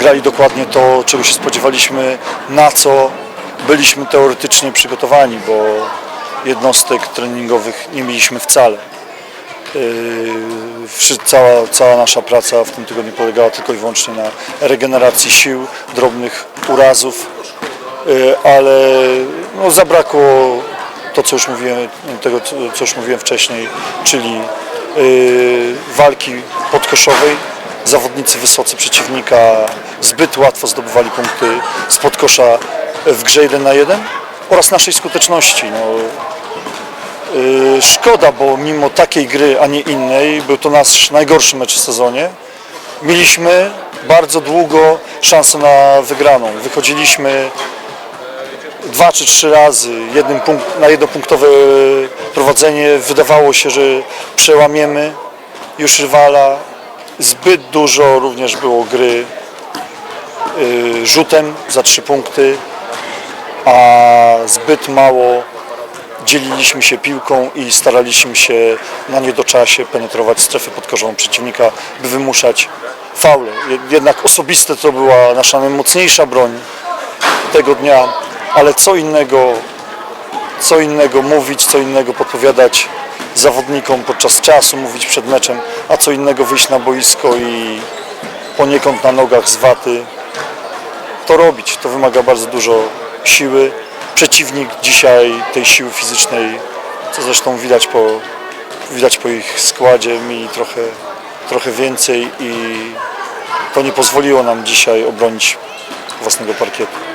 grali dokładnie to, czego się spodziewaliśmy, na co byliśmy teoretycznie przygotowani, bo jednostek treningowych nie mieliśmy wcale. Yy, Cała, cała nasza praca w tym tygodniu polegała tylko i wyłącznie na regeneracji sił, drobnych urazów, yy, ale no, zabrakło to, co już mówiłem, tego, co już mówiłem wcześniej, czyli yy, walki podkoszowej. Zawodnicy wysocy przeciwnika zbyt łatwo zdobywali punkty spod kosza w grze 1 na 1 oraz naszej skuteczności. No, Yy, Szkoda, bo mimo takiej gry, a nie innej, był to nasz najgorszy mecz w sezonie. Mieliśmy bardzo długo szansę na wygraną. Wychodziliśmy dwa czy trzy razy jednym punkt, na jednopunktowe prowadzenie. Wydawało się, że przełamiemy już rywala. Zbyt dużo również było gry yy, rzutem za trzy punkty, a zbyt mało dzieliliśmy się piłką i staraliśmy się na niedoczasie penetrować strefę podkorzową przeciwnika, by wymuszać faule. Jed- Jednak osobiste to była nasza najmocniejsza broń tego dnia, ale co innego, co innego mówić, co innego podpowiadać zawodnikom podczas czasu, mówić przed meczem, a co innego wyjść na boisko i poniekąd na nogach z waty to robić. To wymaga bardzo dużo siły. Przeciwnik dzisiaj tej siły fizycznej, co zresztą widać po, widać po ich składzie, mieli trochę, trochę więcej i to nie pozwoliło nam dzisiaj obronić własnego parkietu.